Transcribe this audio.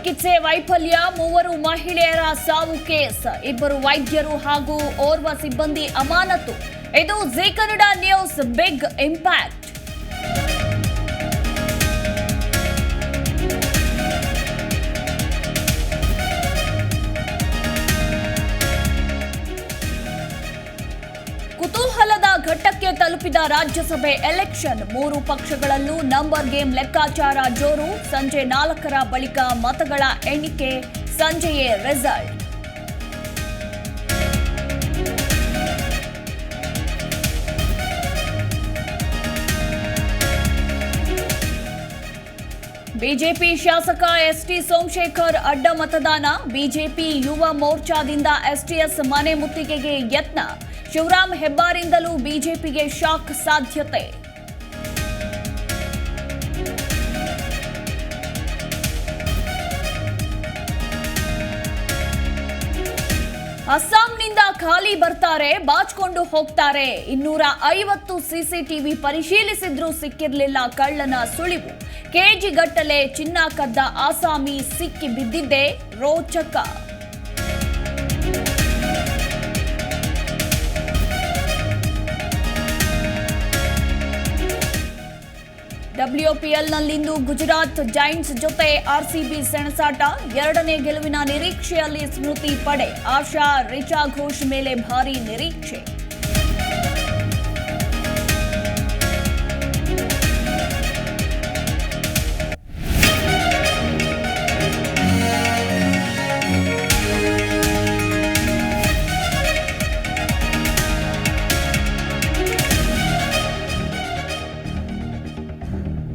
ಚಿಕಿತ್ಸೆ ವೈಫಲ್ಯ, ಮೂವರು ಮಹಿಳೆಯರ ಸಾವು ಕೇಸ್, ಇಬ್ಬರು ವೈದ್ಯರು ಹಾಗೂ ಓರ್ವ ಸಿಬ್ಬಂದಿ ಅಮಾನತು. ಇದು Zee Kannada news big impact ಕುತೂಹಲದ ಘಟ್ಟಕ್ಕೆ ತಲುಪಿದ ರಾಜ್ಯಸಭೆ ಎಲೆಕ್ಷನ್ ಮೂರು ಪಕ್ಷಗಳಲ್ಲೂ ನಂಬರ್ ಗೇಮ್ ಲೆಕ್ಕಾಚಾರ ಜೋರು. ಸಂಜೆ ನಾಲ್ಕರ ಬಳಿಕ ಮತಗಳ ಎಣಿಕೆ, ಸಂಜೆಯೇ ರಿಸಲ್ಟ್ ಬಿಜೆಪಿ ಶಾಸಕ ಎಸ್ಟಿ ಸೋಮಶೇಖರ್ ಅಡ್ಡ ಮತದಾನ. ಬಿಜೆಪಿ ಯುವ ಮೋರ್ಚಾದಿಂದ ಎಸ್ಟಿಎಸ್ ಮನೆ ಮುತ್ತಿಗೆಗೆ ಯತ್ನ. ಶಿವರಾಂ ಹೆಬ್ಬಾರಿಂದಲೂ ಬಿಜೆಪಿಗೆ ಶಾಕ್ ಸಾಧ್ಯತೆ. ಅಸ್ಸಾಂನಿಂದ ಖಾಲಿ ಬರ್ತಾರೆ, ಬಾಚ್ಕೊಂಡು ಹೋಗ್ತಾರೆ. ಇನ್ನೂರ ಐವತ್ತು ಸಿಸಿಟಿವಿ ಪರಿಶೀಲಿಸಿದ್ರೂ ಸಿಕ್ಕಿರಲಿಲ್ಲ ಕಳ್ಳನ ಸುಳಿವು. ಕೆಜಿಗಟ್ಟಲೆ ಚಿನ್ನ ಕದ್ದ ಆಸಾಮಿ ಸಿಕ್ಕಿ ಬಿದ್ದಿದ್ದೆ ರೋಚಕ. ಡಬ್ಲ್ಯೂಪಿಎಲ್ನಲ್ಲಿಂದು ಗುಜರಾತ್ ಜೈಂಟ್ಸ್ ಜೊತೆ ಆರ್ಸಿಬಿ ಸೆಣಸಾಟ. ಎರಡನೇ ಗೆಲುವಿನ ನಿರೀಕ್ಷೆಯಲ್ಲಿ ಸ್ಮೃತಿ ಪಡೆ. ಆಶಾ, ರಿಚಾ ಘೋಷ್ ಮೇಲೆ ಭಾರೀ ನಿರೀಕ್ಷೆ.